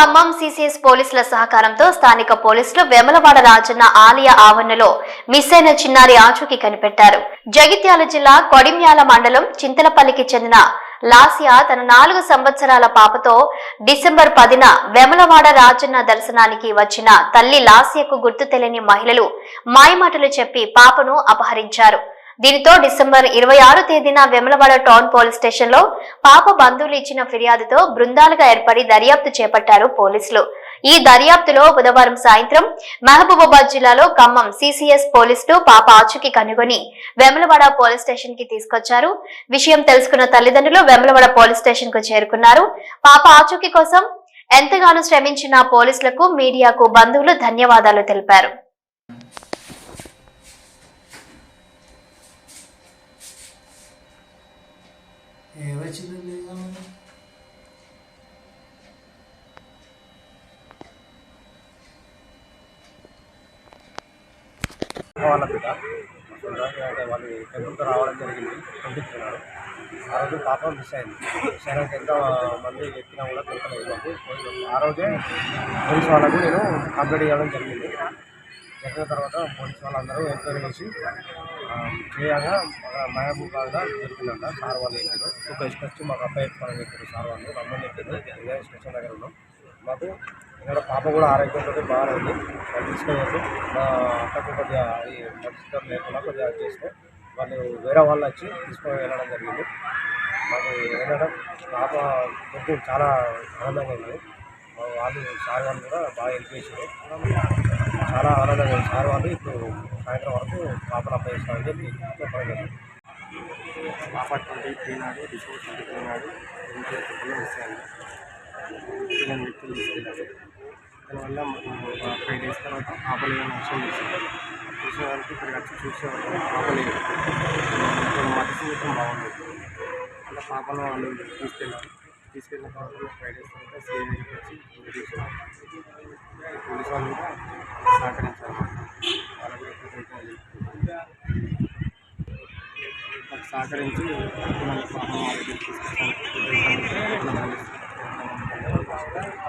Khammam CCS పోలీసుల సహకారంతో స్థానిక పోలీసులు వెమలవాడ రాజన్న ఆలయ ఆవరణలో మిస్ అయిన చిన్నారి ఆచూకీ కనిపెట్టారు. జగిత్యాల జిల్లా కొడిమ్యాల మండలం చింతలపల్లికి చెందిన లాసియా తన నాలుగు సంవత్సరాల పాపతో డిసెంబర్ పదిన వెమలవాడ రాజన్న దర్శనానికి వచ్చిన తల్లి లాసియకు గుర్తు తెలియని మహిళలు మాయమాటలు చెప్పి పాపను అపహరించారు. దీనితో డిసెంబర్ ఇరవై ఆరు తేదీన వెమలవాడ టౌన్ పోలీస్ స్టేషన్లో పాప బంధువులు ఇచ్చిన ఫిర్యాదుతో బృందాలుగా ఏర్పడి దర్యాప్తు చేపట్టారు పోలీసులు. ఈ దర్యాప్తులో బుధవారం సాయంత్రం మహబూబాబాద్ జిల్లాలో ఖమ్మం సిసిఎస్ పోలీసులు పాప ఆచూకీ కనుగొని వెమలవాడ పోలీస్ స్టేషన్కి తీసుకొచ్చారు. విషయం తెలుసుకున్న తల్లిదండ్రులు వెమలవాడ పోలీస్ స్టేషన్కు చేరుకున్నారు. పాప ఆచూకీ కోసం ఎంతగానో శ్రమించిన పోలీసులకు మీడియాకు బంధువులు ధన్యవాదాలు తెలిపారు. ఏమొచ్చిందండి వాళ్ళ బిడ్డ వాళ్ళు టెంపుల్తో రావడం జరిగింది. పంపించుకున్నారు. ఆ రోజు పాప మిస్ అయింది. మిస్ ఎంత మంది ఎక్కినా కూడా దొరకలేదు మాకు. ఆ రోజే పోలీస్ వాళ్ళకు నేను కంప్లైంట్ చేయడం జరిగింది. జరిగిన తర్వాత పోలీస్ వాళ్ళందరూ ఎంక్వైరీ చేసి చేయగా మహబూబాగా దొరికిందంట సార్ వాళ్ళు చెప్పారు ఒక వచ్చి మాకు అబ్బాయి ఎత్తుకోవాలని చెప్పారు సార్ వాళ్ళు రమ్మని చెప్పారు. ఇదే స్టేషన్ దగ్గర ఉన్నాం. మాకు ఇక్కడ పాప కూడా ఆరోగ్యంతో బాగానే ఉంది. తీసుకెళ్ళారు. మా అక్కకు కొద్దిగా ఈ మనిషితో లేకుండా కొద్దిగా చేస్తే వాళ్ళు వేరే వాళ్ళు వచ్చి తీసుకొని వెళ్ళడం జరిగింది. మాకు ఏంటంటే పాప కొంచెం చాలా ఆనందంగా ఉంది వాళ్ళు సార్ వాళ్ళు కూడా బాగా హెల్ప్ చేశారు. చాలా ఆనందంగా సార్ వాళ్ళు ఇప్పుడు సాయంత్రం వరకు పాపలు అప్పగిస్తామని చెప్పి చెప్పడం జరిగింది. పాప ట్వంటీ త్రీ నాడు డిసెంబర్ ట్వంటీ త్రీ నాడు ఇంటి పిల్లలు వ్యక్తులు తీసుకెళ్ళారు. దానివల్ల ఫైవ్ డేస్ తర్వాత పాపలు ఏమైనా అవసరం చేశారు చూసే వరకు ఇక్కడికి వచ్చి చూసే వరకు పాప లేదు. ఇప్పుడు మత సంగీతం బాగుంది అలా పాపను వాళ్ళు తీసుకెళ్ళారు. తీసుకెళ్ళిన తర్వాత ఫైవ్ డేస్ తర్వాత సేవ్ వచ్చి తీసుకున్నారు పోలీస్ వాళ్ళు కూడా సహకరించాలి వాళ్ళకి కూడా కృతజ్ఞతలు సహకరించి